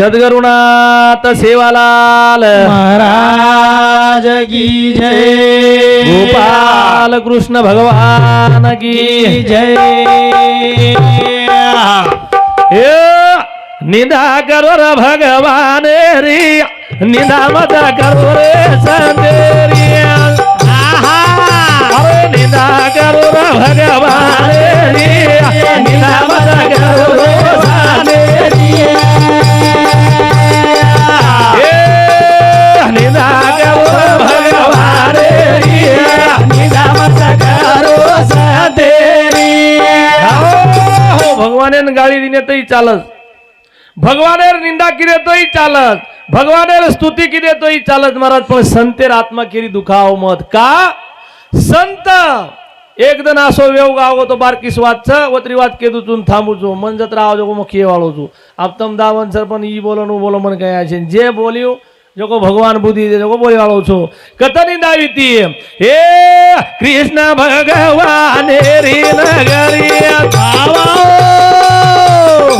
सद्गुरुनाथ सेवालाल। महाराज की जय। गोपाल कृष्ण भगवान की जय। निंदा करो रे भगवान रे निंदा मत करो रे। संदेरी अरे निंदा करो रे भगवान रे निंदा मत करो ભગવાને ગાળી દીને તોય ચાલસ ભગવાને નિંદા કીરે તોય ચાલસ ભગવાને સ્તુતિ કીરે તોય ચાલસ મહારાજ, પણ સંતે આત્મા કીરી દુખાવો મત. કા? સંત! એક દન આસો વેવ આવો તો બારકીસ વાત છે. ઓતરી વાત કીધું છું થાંભું છું. મન જતરા આવજો જોકો મખીએ વાળો છું. આપ તમ દાવન સર પણ ઈ બોલો નું બોલો, મને ગયા છે જે બોલ્યું જોકો ભગવાન બુદ્ધિ જોકો બોલી વાળો છો. કતની દાવી તી હે કૃષ્ણ ભગવાન રે નગરી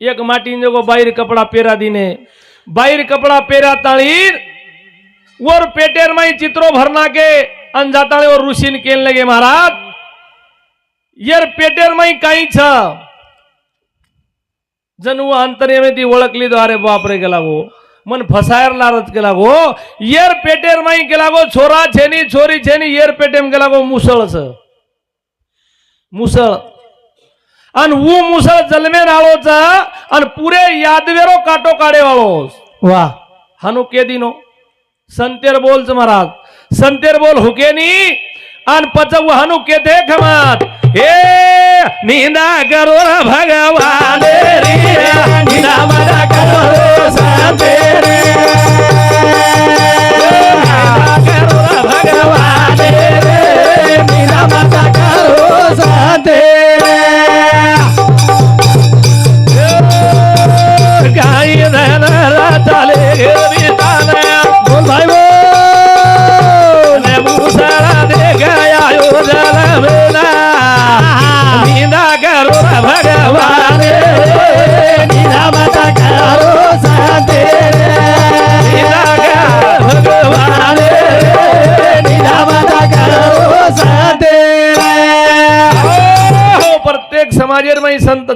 एक माटी ने जो बाहर कपड़ा पेरा दी ने बाहर कपड़ा पेरा ताली और पेटेर में चित्रो भरना के अंजाता और ऋषि के लगे महाराज। यार पेटेर में कहीं छ? जन वो अंतरियमे ती ओख ली द्वारे बाप रे गला वो। मन फसायर लारत गला वो। यार पेटेर में गला वो छोरा छेनी छोरी छेनी यार पेटेम गला वो मुसल मुसल અને હું મુસળ જલમે નાળો છે અને પૂરે યાદવેરો કાટો કાઢે વાળો વાહ હાનું કેદીનો સંતેર બોલ છે મહારાજ સંતેર બોલ હુકેની અને પચવ હાનું કે દે ખમાત હે નિંદા કરો રે ભગવાન રે નિંદા મદા કરો રે સંતે રે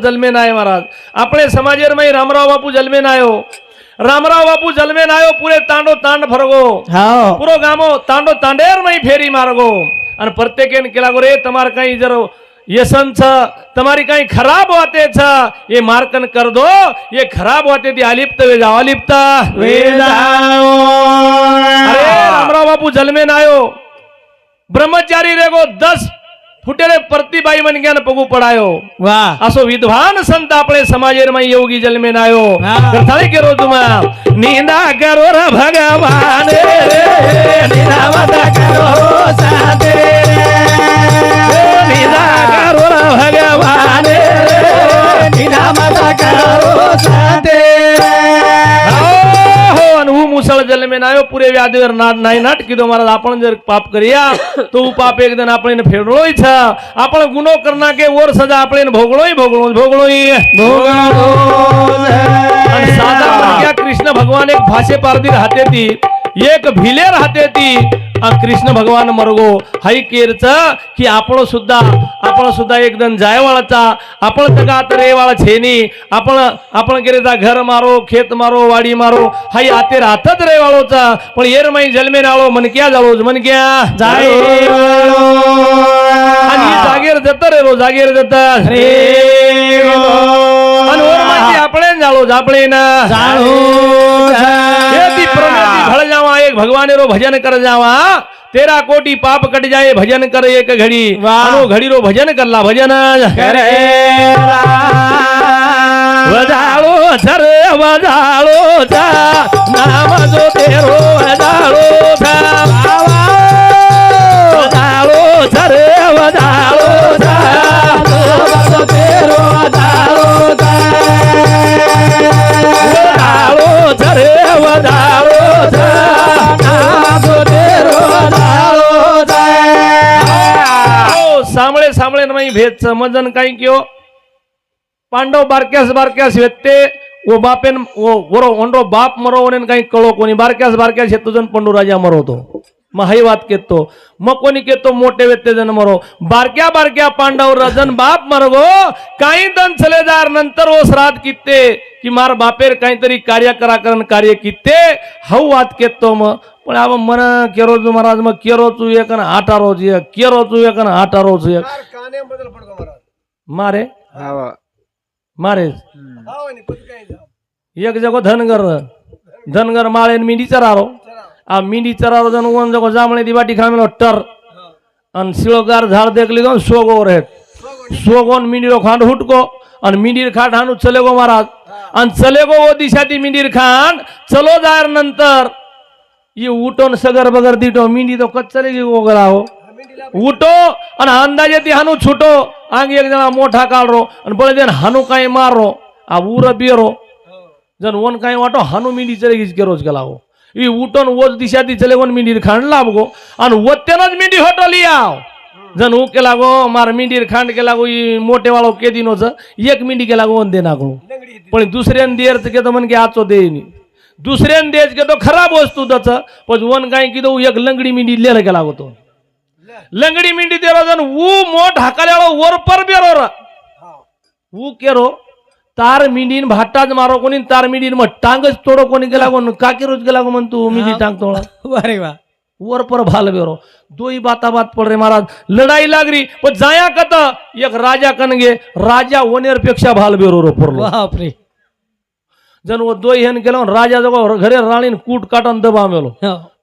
જલમેન આયે મહારાજ આપણે સમાજેરમાં રામરાવ બાપુ જલમેન આવ્યો રામરાવ બાપુ જલમેન આવ્યો પૂરે તાંડો તાંડ ફરગો પૂરો ગામો તાંડો તાંડેર માં ફેરી મારગો અને પ્રત્યેકે કેલાગો રે તમારે કઈ જરો વ્યસન છે તમારી કઈ ખરાબ વાતે છે એ માર્કન કર દો એ ખરાબ વાતે થી આલિપ્ત વેજા અલિપ્તા રામરાવ બાપુ જલમેન આવ્યો બ્રહ્મચારી રેગો દસ ફૂટેલે પરતીબાઈ બની ગયા પગુ પડાયો? વાહ. આસો વિદ્વાન સંત આપણે સમાજેરમાં યોગી જન્મે નાયો કરતાળી કે રોજમાં નીંદા કરો ર ભગવાન નીંદા કરો સાથે નીંદા કરો હું મુસળ જન્મેન આવ્યો પૂરે વ્યાધવેર નાટ નાઈ નાટ કીધો મહારાજ आपण जर पाप કર્યા તો હું પાપ એકદન આપણે ફેરળોય છે આપણે ગુનો કરના કે ઓર સજા આપણે ભોગળોય ભોગળો ભોગળોય અને સાદા પ્રજ્ઞા કૃષ્ણ ભગવાન એક ભાષે પારદી હાથેથી एक भिले राहते ती. कृष्ण भगवान मरगो हाई केरच की आपण सुद्धा आपण सुद्धा एकदम जायवाळाचा. आपण जगात रेवाळा छेनी. आपण आपण केरेचा घर मारो खेत मारो वाडी मारो. हाई आते राहतच रेवाळोचा. पण येर माई जन्मे नाळो मनक्या जाळो मनक्या. जाय आणि जागेर जात रे रो जागेर जात. रे आणि वर माझी आपण जाळोज आपण जाळो एक भगवान रो भजन कर जावा तेरा कोटी पाप कट जाए भजन कर एक घड़ी अनु घड़ी रो भजन करला भजन करे सर नाम जो तेरो सर तेरो भेद समजन काही कियो? पांडव बारक्यास बारक्यास वेत्ते ओ बापेन ओ वरो ओंडो बाप मरो वनेन काही कळो कोणी. बारक्यास बारक्यास येतो जण पंडू राजा मरवतो मग हाही वात केतो. मग कोणी केतो मोठे वेत्ते जण मरो. बारक्या बारक्या पांडव रजन बाप मरगो काही दन चलेदार नंतर ओ श्राद्ध कित्ते की मार बापेर काहीतरी कार्य कराकरण कार्य कित्ते हाऊ वात केतो मग पण अब मन केरो तू महाराज मग केरो तू एक आणि आटा एक केरो तू एक आणि आटा एक. मारे? मारे. एक जगो धनगर. धनगर माळे मिंडी चरारो. आ मिंडी चरारो जण वन जगो जांभळे दी वाटी खामेलो टर. आणि शिळगार झाड देखली गो सोगो रे सोगोन रो खांड हुटको आणि मिंडीर खांड हाणू चले गो महाराज. आणि चले गो दिशा ती मिंडीर खांड चलो जार नंतर. ये उठोन सगर बगर दिटो मिंडी तो कच्चले गो गराहो गला हो उठो અને અંદાજે થી હાનું છૂટો આંગ એક જણા મોઠા કાઢરો અને બળે દેન હાનું કાંઈ મારો આ ઉર બેરો જન ઓન કાંઈ વાટો હાનું મીંડી ચલે ગઈ કેરોજ ગલાવો ઈ ઉટોન ઓજ દિશાથી ચલે ઓન મીંડી ખાંડ લાવગો અને વત્તેનો જ મીંડી હોટો લઈ આવ જન હું કે લાગો માર મીંડી ખાંડ કે લાગો ઈ મોટે વાળો કેદીનો છે એક મીંડી કે લાગો ઓન દે નાખો પણ दुसऱ्यान देर के तो मन के आचो दे नी दुसऱ्यान देज के तो खराब वस्तू दच पण वन काय की तो एक लंगडी मिंडी लेर के लागो लंगडी मिंडी देरो जन ऊ मोठ हाकाल्याळो वर पर बेरो ऊ केरो तार मिंडीन भाटाच मारो कोणी तार मिंडीन मग टांगच तोडो कोणी गेला कोण काकी रोज गेला म्हण तू मिंडी टांग तोडा. अरे वा. वर पर भाल बेरो. दोई बाता बात पड रे महाराज. लढाई लागरी पण जाया कत एक राजा कनगे राजा वनेरपेक्षा भाल बेरो रो पडलो. बापरे. जण वो दोई हेन गेलो राजा जगो घरे राणीन कूट काटन दबा मेलो.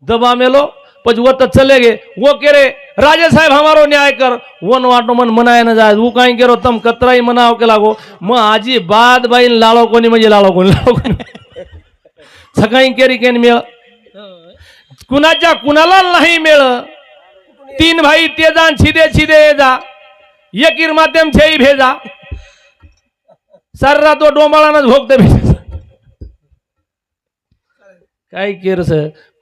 दबा मेलो પછી वो तो चले गए वो कह रे राजे साहेब हमारो न्याय कर। वन वाटो मन मनाय न जाय। वो काय केरो तम कतराई मनाव के लागो। मग आजी बाद बाईन लालो कोणी म्हणजे लालो कोणी लालो कोणी सकाळी केरी केन मेळ। कुणाच्या कुणाला नाही मेळ। तीन भाई ते जा छिदे छिदे ये जा। यकीर माध्यम छेई भेजा। सर्रा तो डोंबाळानच भोगते भेजा। काय केरस?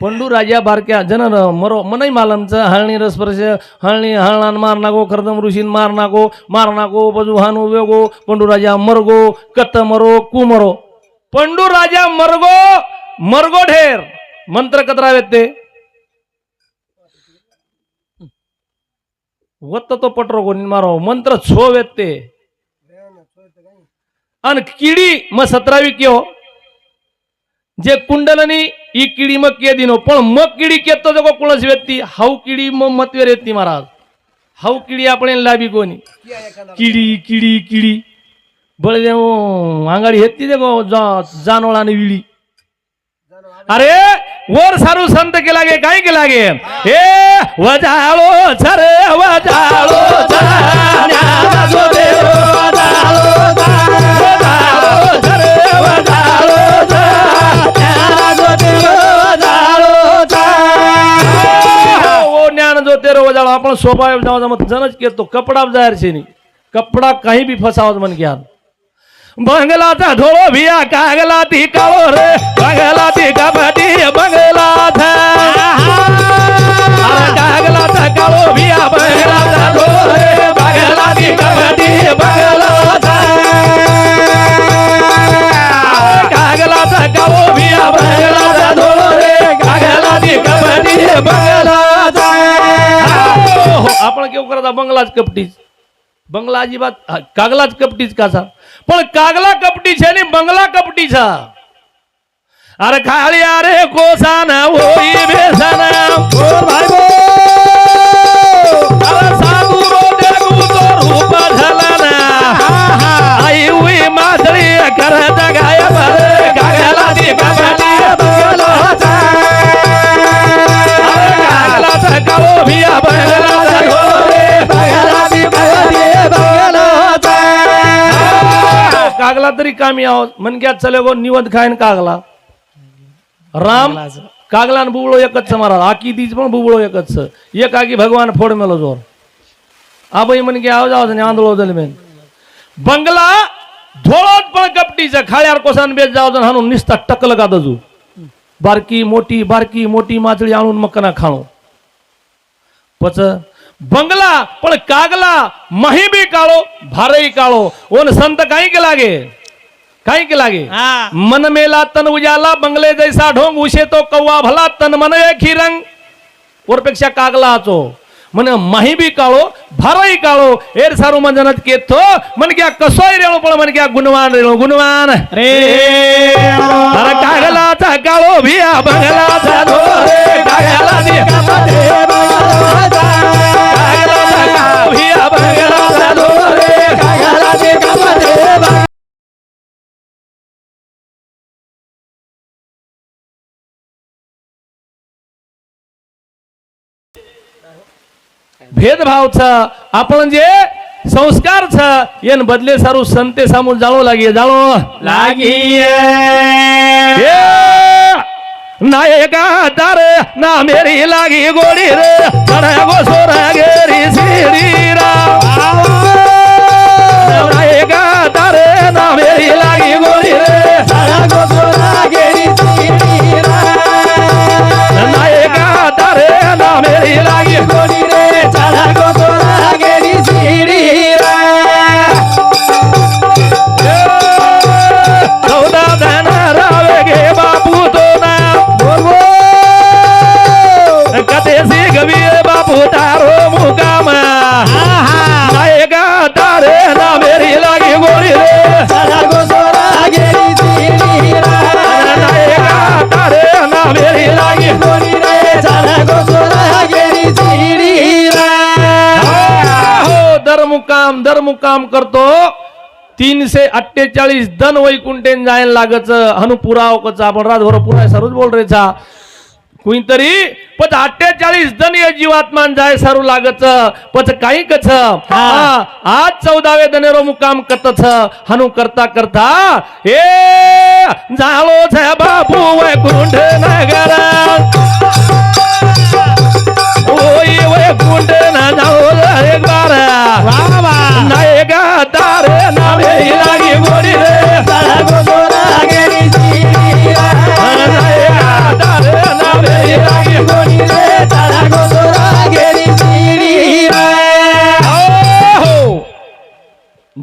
पंडू राजा बारक्या जन मरो मनई मालमचं हळणी रसपर्श हळणी हळणान मार नागो खरदम ऋषीन मार नागो मार नागो बजू हानू वेगो पंडू राजा मरगो कत मरो कु मरो. पंडू राजा मरगो मरगो ढेर. मंत्र कतरा ते? वत्त तो पटरो कोणी मारो. मंत्र छो वेत ते किडी मग सतरावी क्यो? जे कुंडलनी ई किडी मग के दिनो पण मग किडी केतो जगो कुळस व्यक्ती हाऊ किडी मग मतवेर येते महाराज हाऊ किडी आपण लाभी कोणी किडी किडी किडी बळे देव आंगाडी हेती देखो जा जानोळा आणि विळी अरे वर सारू संत के लागे काय के लागे हे वजाळो झर वजाळो आपण स्वभाव जाऊ जमत जनच केलतो कपडा जाहीर शे कपडा काही बी फसावत म्हण घ्या बंगला था धोळो भिया कागला ती काळो रे बंगला ती कपाटी बंगला थागला था काळो भिया बंगला बंगला ती कपाटी बंगला सावकाराचा बंगलाच कपटीच. बंगला अजिबात कागलाच कपटीच कासा पण कागला कपटीच आणि बंगला कपटीचा अरे खाली अरे कोसान होई बेसान गोर भाई गो अरे साधू रो तो रूप झाला ना आई उई मासळी करत गाय भर कागला ती बंगला बोलोचा अरे कागला तर कवो भिया बंगला तर लागला तरी कामी आहोत. म्हणक्यात चले गो निवत खायन कागला. राम कागला बुबळो एकच महाराज आकी दीज पण बुबळो एकच. एक आकी भगवान फोड मेलो जोर. आबई म्हणके आवाज आवाज नाही आंधळो दलमेन बंगला धोळत पण कपटीचं खाळ्यावर कोसान बेच जाऊ हाणून निसता टकल का दजू बारकी मोठी बारकी मोठी माचळी आणून मकना खाणू. पच बंगला पण कागला मही बी काळो भारही काळो. ओन संत काही के लागे? काही के लागे मन मेला तन उजाला बंगले जैसा ढोंग उशे तो कौवा भला तन मन एक ही रंग. वरपेक्षा कागला आचो. म्हण माही बी काळो भारही काळो. एर सारू मंजनत केतो मन क्या कसोय रेळो पण मन क्या गुणवान रेळो गुणवान. रे. अरे कागलाचा काळो भिया बंगलाचा धोरे कागला दिया कागलाचा काळो भिया बंगलाचा धोरे भेदभाव छ आपण जे संस्कार छ एन बदले सारू संते सामू जाळो लागे जाळो. लागी नायका तारे ना मेरी लागी गोडी रे तडा गो सोरा गेरी सिरी राम नायका तारे ना मेरी लागी गोडी रे मुकाम दर मुकाम करतो. तीनशे अठ्ठेचाळीस दन वैकुंठेन जायला लागच. हनु पुराव कचा आपण रातभर पुराय सर्वच बोल रेचा कुणीतरी? पच अठ्ठेचाळीस दन ये जीवात्मान जाय सारू लागच. पच काही कच हा, आज चौदावे दनेरो मुकाम कतच हनु करता करता ए झालो बापू वैकुंठ नगरा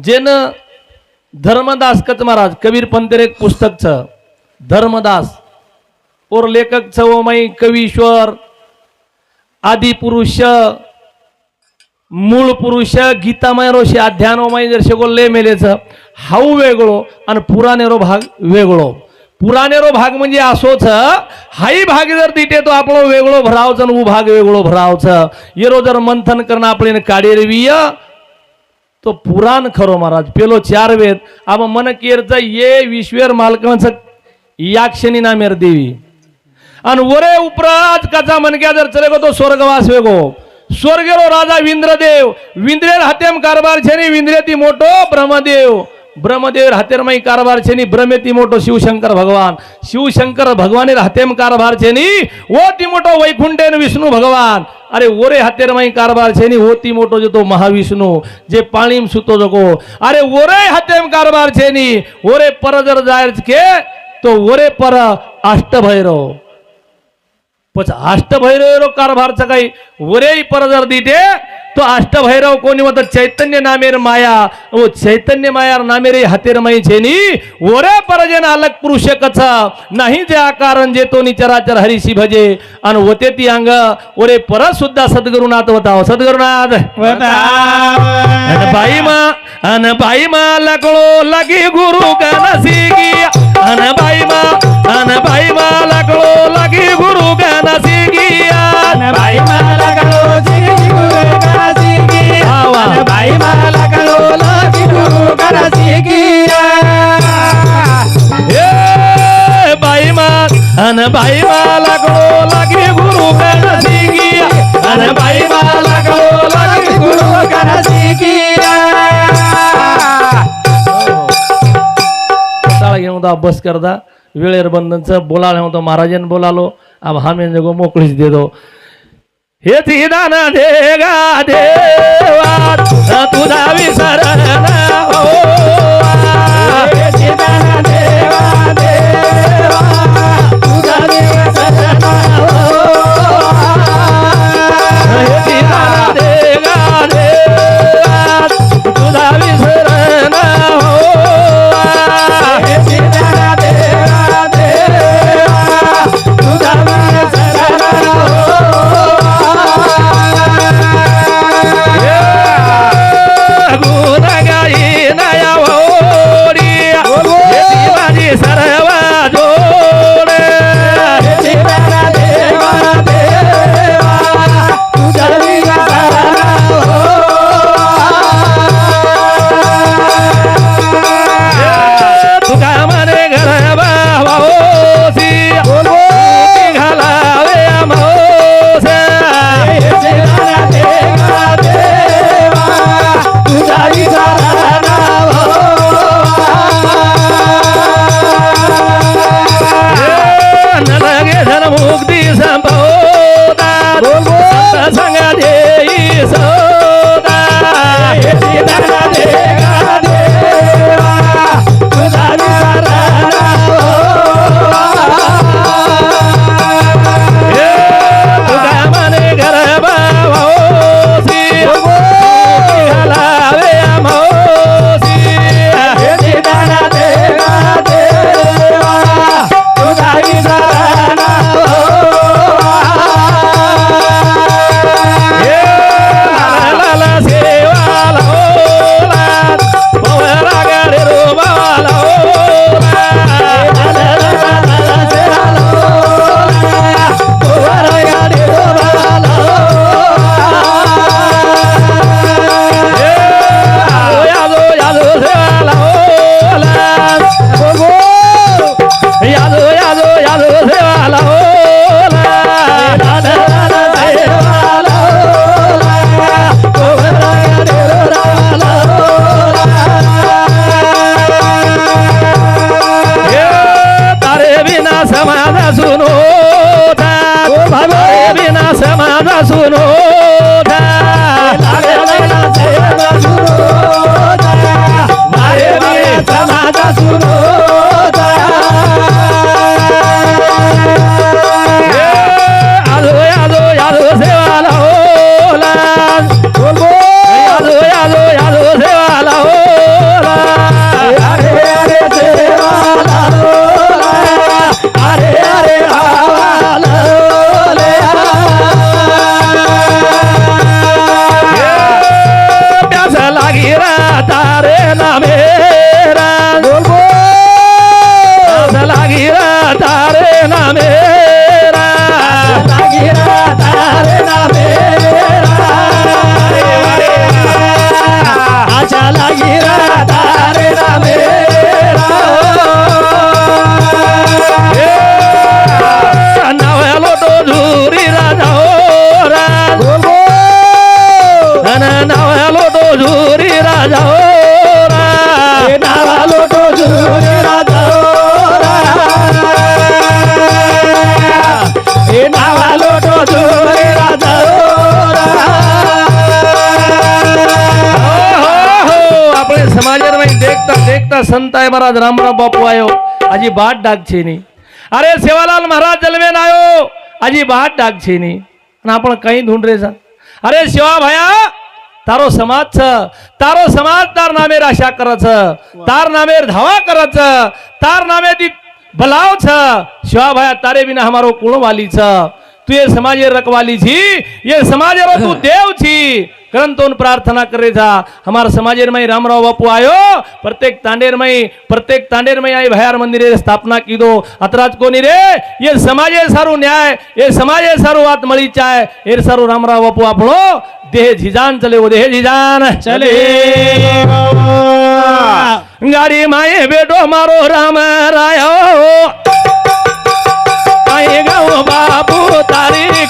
जेन धर्मदास कच महाराज कबीर पंतेर एक पुस्तक छ धर्मदास और लेखक छ ओमाई कवीश्वर आदि पुरुष मूळ पुरुष गीतामय रोषी अध्यानोमाई जर शेगोल्ले मेलेच हाऊ वेगळो आणि पुराणेरो भाग वेगळो. पुराणेरो भाग म्हणजे असोच हाही भाग जर दिटे तो आपण वेगळो भरावच आणि उ भाग वेगळो भरावच. येरो जर मंथन करणं आपले काढेरवीय तो पुराण खरो महाराज. पेलो चार वेद. आब मन केरच ये विश्वेर मालकांचं या क्षणी नामेर देवी. आणि वरे उपराज कचा मनक्या जर चले गो तो स्वर्गवास वेगो स्वर्गेरो राजा विंद्रदेव. विंद्रेर हतेम कारभार छेनी विंद्रेती मोठो ब्रह्मदेव. ब्रह्मदेव हातेर माई कारभार छेनी ब्रह्मेती मोठो शिवशंकर भगवान. शिवशंकर भगवानेर हातेम कारभार छेनी ओ ती मोठो वैकुंठेन विष्णू भगवान. अरे ओरे हातेर माई कारभार छेनी ओ ती मोठो जो तो महाविष्णू जे पाणीम सुतो जगो. अरे ओरे हातेम कारभार छेनी ओरे पर जर जायच के तो ओरे पर अष्टभैरव. पच अष्टभैरव कारभारचा काही वरे पर जर दिटे तो अष्टभैरव कोणी म्हणत चैतन्य नामेर माया. ओ चैतन्य मायार नामेरे हातेर माई छेनी वरे परजन अलग पुरुष कच नाही जे आकारण जे तो निचराचर हरिशी भजे. आणि होते ती अंग ओरे परत सुद्धा सद्गुरुनाथ होता सद्गुरुनाथ बाई मा अन बाई मा लकडो लगी गुरु गणसी गिया अन बाई मा अन बाई मा बस साळा घेऊन होता अभ्यास करता वेळेर बंधनच बोलायला होतो महाराजन बोलालो आम हामेन जगो मोकळीच देतो हे त्रिदान दे गा देवा. तुझा विसरण हो. દેખતા સંતાય મહારાજ રામરાવ બાપુ આવ્યો હજી બાદ ડાક છે નહીં અરે સેવાલાલ મહારાજ જલમેન આવ્યો હજી બાદ ડાક છે નહીં અને આપણે કઈ ઢૂંઢ રે છે અરે સેવા ભાયા તારો સમાજ છે તારો સમાજ તાર નામે રાશા કરે છે તાર નામે ધાવા કરે છે તાર નામે દી ભલાવ છે સેવા ભાયા તારે વિના અમારો કુળ વાલી છે તું એ સમાજે રખવાલી છી એ સમાજે રો તું દેવ છી કરંતોન પ્રાર્થના કરે થા હમારા સમાજેરમય રામરાવ બાપુ આયો પ્રત્યેક તાંડેરમય પ્રત્યેક તાંડેરમય આઈ ભયાર મંદિરે સ્થાપના કીધો અતરાજ કોની રે એ સમાજે સારું ન્યાય એ સમાજે સારું વાત મળી ચાય એ સારું રામરાવ બાપુ આપણો દેહ જીજાન ચલે દેહ જીજાન ચલે ગાડી માએ બેટો મારો રામ રાયો ગાઉ બાપુ તારી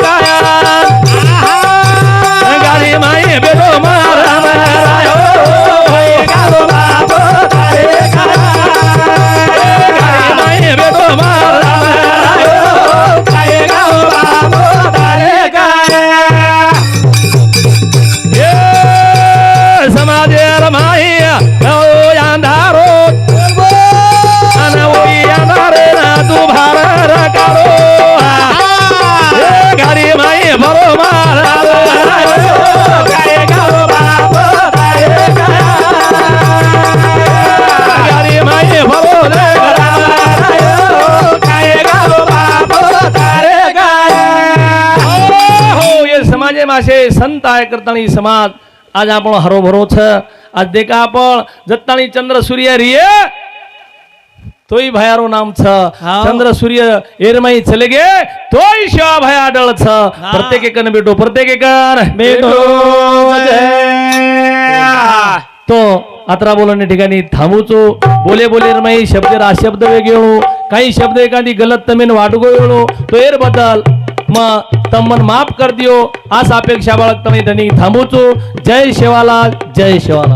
અશે સંત આય કરતાણી સમાજ આજ આપણો હરોભરો છે આજ દેખા પણ જત્તાણી ચંદ્ર સૂર્ય રીએ તોય ભાયારો નામ છે હા. ચંદ્ર સૂર્ય એરમાઈ ચલે ગે તોય શિવા ભાઈ આડળ છે પ્રત્યેક એકન બેટો પ્રત્યેક એકન બેટો જય. तो अतरा बोलण्याच्या ठिकाणी थांबूचो बोले बोले नाही शब्द शब्द वेगळो काही शब्द एखादी गलत तमेन वाटगो वेळो तो एर बदल मग तम्मन माफ कर दियो. आज अपेक्षा बाळग तुम्ही त्यांनी थांबूचो. जय शिवालाल जय शिवालाल